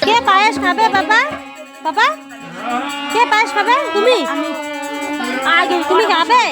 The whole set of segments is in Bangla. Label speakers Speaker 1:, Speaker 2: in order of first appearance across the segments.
Speaker 1: কে পায়েস খাবে বাবা বাবা কে পায়েস খাবে তুমি আগে তুমি খাবে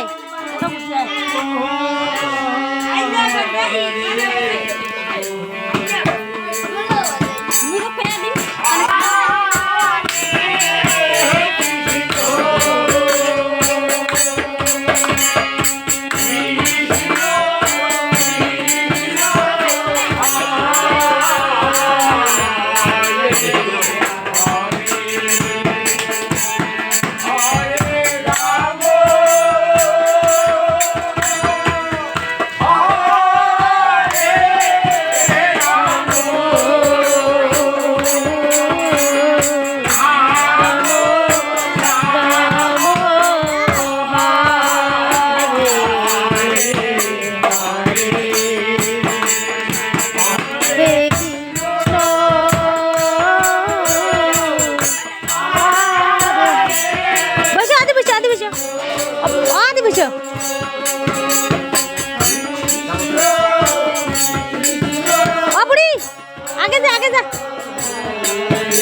Speaker 1: আগে যা আগে যা।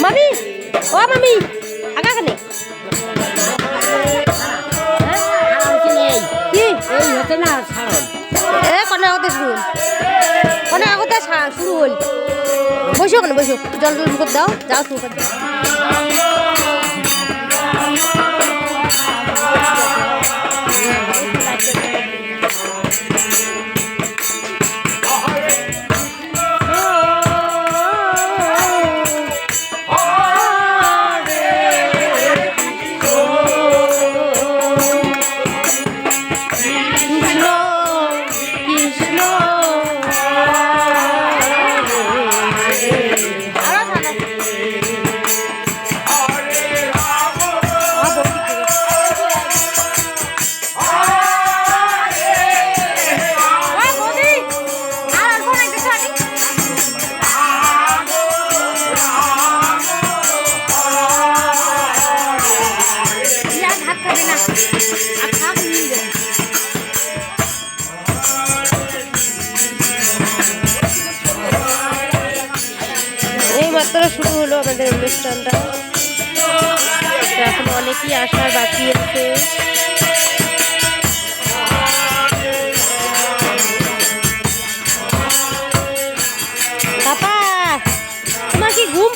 Speaker 1: মামি, ও মামি, আগা কানে
Speaker 2: এই হতে না। ছাড়ন
Speaker 1: এ, কনে আগতে শুরু কনে আগতে শুরু হল। বসো ওখানে বসো। জল জল দাও, যাও শুরু মাত্র শুরু হলো আমাদের অনুষ্ঠানটা। এখন অনেকেই আসার বাকি আছে। তোমার কি ঘুম